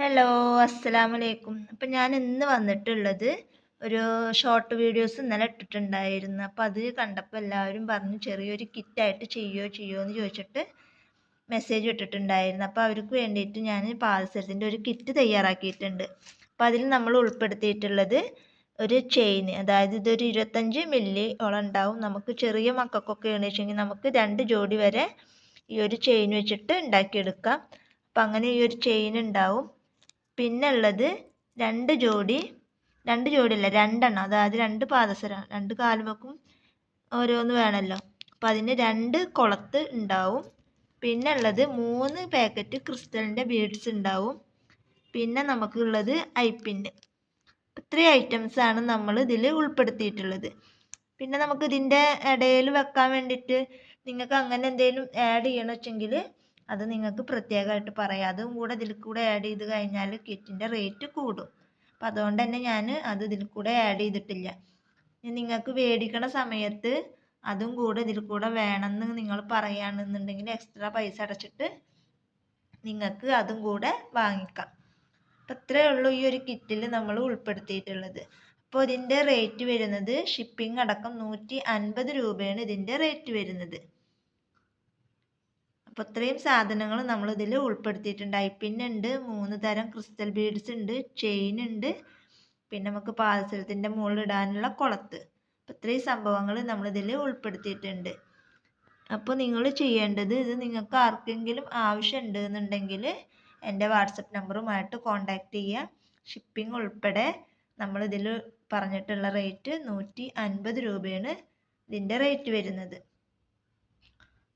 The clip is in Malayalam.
ഹലോ അസ്സലാമു അലൈക്കും അപ്പം ഞാൻ ഇന്ന് വന്നിട്ടുള്ളത് ഒരു ഷോർട്ട് വീഡിയോസ് ഇന്നലെ ഇട്ടിട്ടുണ്ടായിരുന്നു. അപ്പോൾ അത് കണ്ടപ്പോൾ എല്ലാവരും പറഞ്ഞു ചെറിയൊരു കിറ്റായിട്ട് ചെയ്യുമോ ചെയ്യുമോ എന്ന് ചോദിച്ചിട്ട് മെസ്സേജ് ഇട്ടിട്ടുണ്ടായിരുന്നു. അപ്പോൾ അവർക്ക് വേണ്ടിയിട്ട് ഞാൻ പാദസരത്തിന്റെ ഒരു കിറ്റ് തയ്യാറാക്കിയിട്ടുണ്ട്. അപ്പോൾ അതിൽ നമ്മൾ ഉൾപ്പെടുത്തിയിട്ടുള്ളത് ഒരു ചെയിൻ അതായത് ഇതൊരു ഇരുപത്തഞ്ച് മില്ലി ഓളം ഉണ്ടാവും. നമുക്ക് ചെറിയ മക്കൾക്കൊക്കെ വെച്ചെങ്കിൽ നമുക്ക് രണ്ട് ജോഡി വരെ ഈ ഒരു ചെയിൻ വെച്ചിട്ട് ഉണ്ടാക്കിയെടുക്കാം. അപ്പം അങ്ങനെ ഈ ഒരു ചെയിൻ ഉണ്ടാവും. പിന്നെ ഉള്ളത് രണ്ട് ജോഡി രണ്ട് ജോഡിയല്ല രണ്ടെണ്ണം. അതായത് രണ്ട് പാദസരം രണ്ട് കാലുമക്കും ഓരോന്ന് വേണമല്ലോ അപ്പോൾ അതിന് രണ്ട് കുളത്ത് ഉണ്ടാവും. പിന്നെ ഉള്ളത് മൂന്ന് പാക്കറ്റ് ക്രിസ്റ്റലിന്റെ ബീഡ്സ് ഉണ്ടാവും. പിന്നെ നമുക്കുള്ളത് ഐപ്പിന്റെ ഇത്രയും ഐറ്റംസാണ് നമ്മൾ ഇതിൽ ഉൾപ്പെടുത്തിയിട്ടുള്ളത്. പിന്നെ നമുക്ക് ഇതിന്റെ ഇടയിൽ വെക്കാൻ വേണ്ടിയിട്ട് നിങ്ങൾക്ക് അങ്ങനെ എന്തെങ്കിലും ആഡ് ചെയ്യണമെങ്കിൽ അത് നിങ്ങൾക്ക് പ്രത്യേകമായിട്ട് പറയാം. അതും കൂടെ ഇതിൽ കൂടെ ആഡ് ചെയ്ത് കഴിഞ്ഞാൽ കിറ്റിന്റെ റേറ്റ് കൂടും. അപ്പം അതുകൊണ്ട് തന്നെ ഞാൻ അത് ഇതിൽ കൂടെ ആഡ് ചെയ്തിട്ടില്ല. നിങ്ങൾക്ക് മേടിക്കണ സമയത്ത് അതും കൂടെ ഇതിൽ കൂടെ വേണമെന്ന് നിങ്ങൾ പറയുകയാണെന്നുണ്ടെങ്കിൽ എക്സ്ട്രാ പൈസ അടച്ചിട്ട് നിങ്ങൾക്ക് അതും കൂടെ വാങ്ങിക്കാം. അപ്പം ഇത്രയേ ഉള്ളൂ ഈ ഒരു കിറ്റിൽ നമ്മൾ ഉൾപ്പെടുത്തിയിട്ടുള്ളത്. അപ്പോൾ ഇതിന്റെ റേറ്റ് വരുന്നത് ഷിപ്പിംഗ് അടക്കം നൂറ്റി അൻപത് രൂപയാണ് ഇതിന്റെ റേറ്റ് വരുന്നത്. അപ്പോൾ ഇത്രയും സാധനങ്ങൾ നമ്മൾ ഇതിൽ ഉൾപ്പെടുത്തിയിട്ടുണ്ട് ഉണ്ട് മൂന്ന് തരം ക്രിസ്റ്റൽ ബീഡ്സ് ഉണ്ട് ചെയിൻ ഉണ്ട് പിന്നെ നമുക്ക് പാദസരത്തിന്റെ മുകളിൽ ഇടാനുള്ള കുളത്ത്. അപ്പോൾ ഇത്രയും സംഭവങ്ങൾ നമ്മളിതിൽ ഉൾപ്പെടുത്തിയിട്ടുണ്ട്. അപ്പോൾ നിങ്ങൾ ചെയ്യേണ്ടത് ഇത് നിങ്ങൾക്ക് ആർക്കെങ്കിലും ആവശ്യമുണ്ട് എന്നുണ്ടെങ്കിൽ എന്റെ വാട്സപ്പ് നമ്പറുമായിട്ട് കോൺടാക്റ്റ് ചെയ്യുക. ഷിപ്പിംഗ് ഉൾപ്പെടെ നമ്മളിതിൽ പറഞ്ഞിട്ടുള്ള റേറ്റ് നൂറ്റി അൻപത് രൂപയാണ് ഇതിന്റെ റേറ്റ് വരുന്നത്.